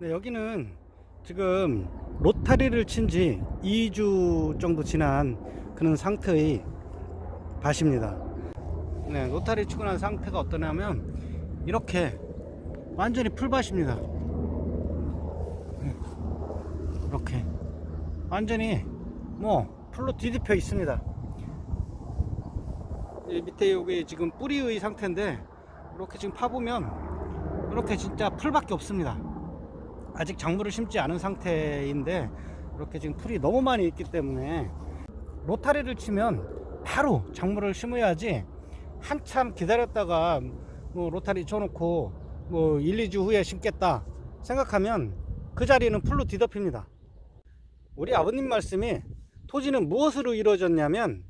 네, 여기는 지금 로타리를 친 지 2주 정도 지난 그런 상태의 밭입니다. 네, 로타리 치고 난 상태가 어떠냐면 이렇게 완전히 풀밭입니다. 네, 이렇게 완전히 뭐 풀로 뒤집혀 있습니다. 이 밑에 여기 지금 뿌리의 상태인데 이렇게 지금 파보면 이렇게 진짜 풀밖에 없습니다. 아직 작물을 심지 않은 상태인데 이렇게 지금 풀이 너무 많이 있기 때문에 로타리를 치면 바로 작물을 심어야지 한참 기다렸다가 뭐 로타리 쳐놓고 뭐 1, 2주 후에 심겠다 생각하면 그 자리는 풀로 뒤덮입니다. 우리 아버님 말씀이 토지는 무엇으로 이루어졌냐면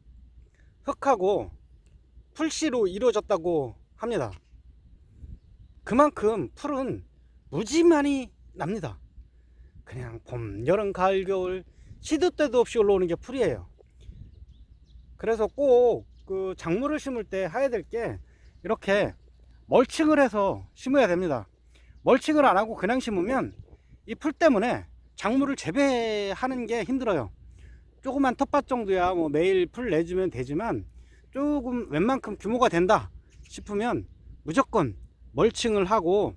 흙하고 풀씨로 이루어졌다고 합니다. 그만큼 풀은 무지만이 납니다. 그냥 봄, 여름, 가을, 겨울 시도 때도 없이 올라오는 게 풀이에요. 그래서 꼭 그 작물을 심을 때 해야 될 게 이렇게 멀칭을 해서 심어야 됩니다. 멀칭을 안 하고 그냥 심으면 이 풀 때문에 작물을 재배하는 게 힘들어요. 조그만 텃밭 정도야 뭐 매일 풀 내주면 되지만 조금 웬만큼 규모가 된다 싶으면 무조건 멀칭을 하고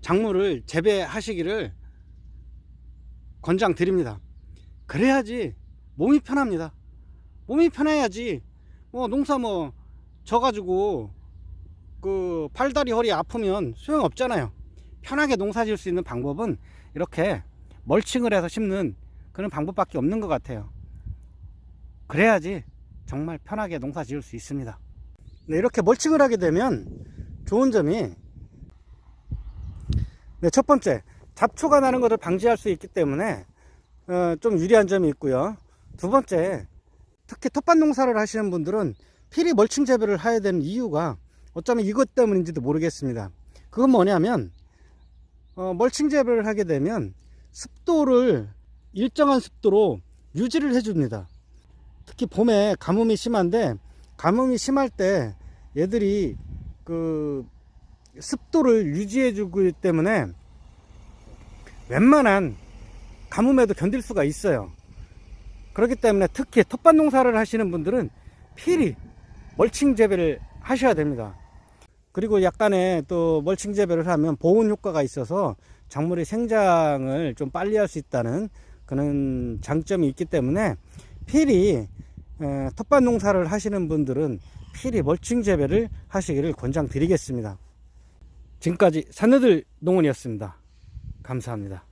작물을 재배하시기를 권장 드립니다. 그래야지 몸이 편합니다. 몸이 편해야지 뭐 농사 뭐 져가지고 그 팔다리 허리 아프면 소용 없잖아요. 편하게 농사 지을 수 있는 방법은 이렇게 멀칭을 해서 심는 그런 방법밖에 없는 것 같아요. 그래야지 정말 편하게 농사 지을 수 있습니다. 네, 이렇게 멀칭을 하게 되면 좋은 점이 네, 첫 번째 잡초가 나는 것을 방지할 수 있기 때문에 어, 좀 유리한 점이 있고요. 두 번째 특히 텃밭 농사를 하시는 분들은 필히 멀칭 재배를 해야 되는 이유가 어쩌면 이것 때문인지도 모르겠습니다. 그건 뭐냐면 어, 멀칭 재배를 하게 되면 습도를 일정한 습도로 유지를 해줍니다. 특히 봄에 가뭄이 심한데 가뭄이 심할 때 얘들이 그 습도를 유지해 주기 때문에 웬만한 가뭄에도 견딜 수가 있어요. 그렇기 때문에 특히 텃밭 농사를 하시는 분들은 필히 멀칭 재배를 하셔야 됩니다. 그리고 약간의 또 멀칭 재배를 하면 보온 효과가 있어서 작물의 생장을 좀 빨리 할 수 있다는 그런 장점이 있기 때문에 필히 에, 텃밭 농사를 하시는 분들은 필히 멀칭 재배를 하시기를 권장드리겠습니다. 지금까지 산느들 농원이었습니다. 감사합니다.